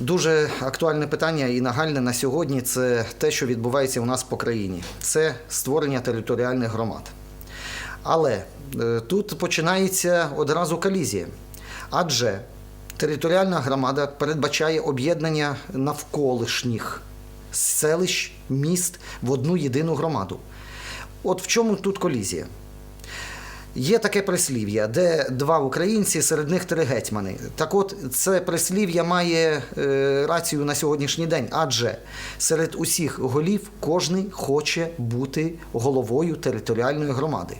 Дуже актуальне питання і нагальне на сьогодні це те, що відбувається у нас по країні. Це створення територіальних громад. Але е, тут починається одразу колізія. Адже територіальна громада передбачає об'єднання навколишніх селищ, міст в одну єдину громаду. От в чому тут колізія? Є таке прислів'я, де два українці, серед них три гетьмани. Так от, це прислів'я має е, рацію на сьогоднішній день, адже серед усіх голів кожний хоче бути головою територіальної громади.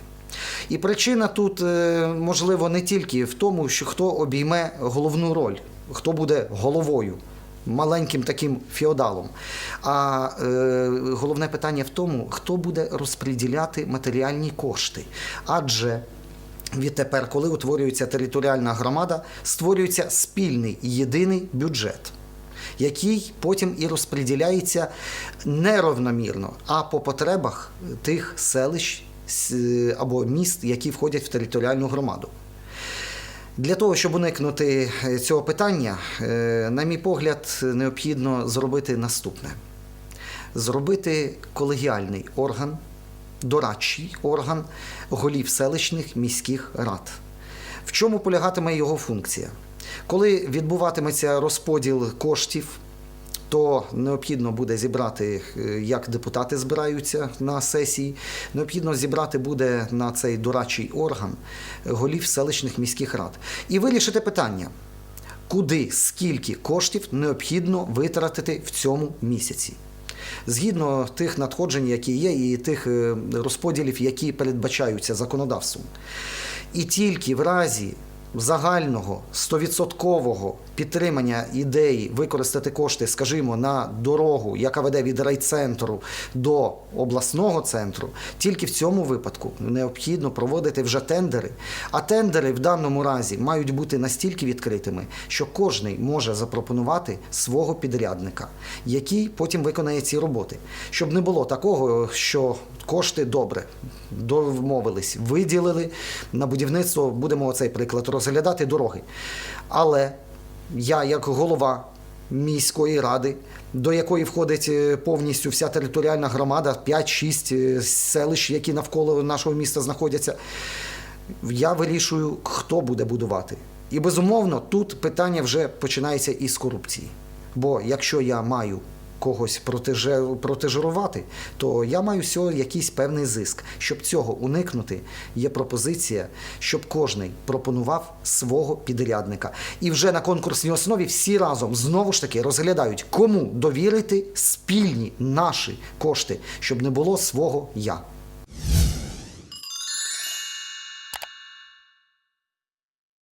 І причина тут, е, можливо, не тільки в тому, що хто обійме головну роль, хто буде головою маленьким таким феодалом. А е, головне питання в тому, хто буде розподіляти матеріальні кошти. Адже відтепер, коли утворюється територіальна громада, створюється спільний єдиний бюджет. Який потім і розподіляється неравномірно, а по потребах тих селищ або міст, які входять в територіальну громаду. Для того, щоб уникнути е, цього питання, е, на мій погляд, необхідно зробити наступне: зробити колегіальний орган, дорадчий орган голів селищних міських рад. В чому полягатиме його функція? Коли відбуватиметься розподіл коштів, то необхідно буде зібрати, е, як депутати збираються на сесії. Необхідно зібрати буде на цей дорадчий орган голів селищних міських рад і вирішити питання, куди скільки коштів необхідно витратити в цьому місяці. Згідно тих надходжень, які є, і тих е, розподілів, які передбачаються законодавством. І тільки в разі загального 100% підтримання ідеї використати кошти, скажімо, на дорогу, яка веде від райцентру до обласного центру, тільки в цьому випадку необхідно проводити вже тендери. А тендери в даному разі мають бути настільки відкритими, що кожний може запропонувати свого підрядника, який потім виконає ці роботи. Щоб не було такого, що кошти добре домовились, виділили на будівництво, будемо оцей приклад розглядати дороги. Але я, як голова міської ради, до якої входить е, повністю вся територіальна громада, 5-6 е, селищ, які навколо нашого міста знаходяться, я вирішую, хто буде будувати. І безумовно, тут питання вже починається із корупції. Бо якщо я маю когось протежурувати, то я маю всього якийсь певний зиск. Щоб цього уникнути, є пропозиція, щоб кожний пропонував свого підрядника. І вже на конкурсній основі всі разом знову ж таки розглядають, кому довірити спільні наші кошти, щоб не було свого я.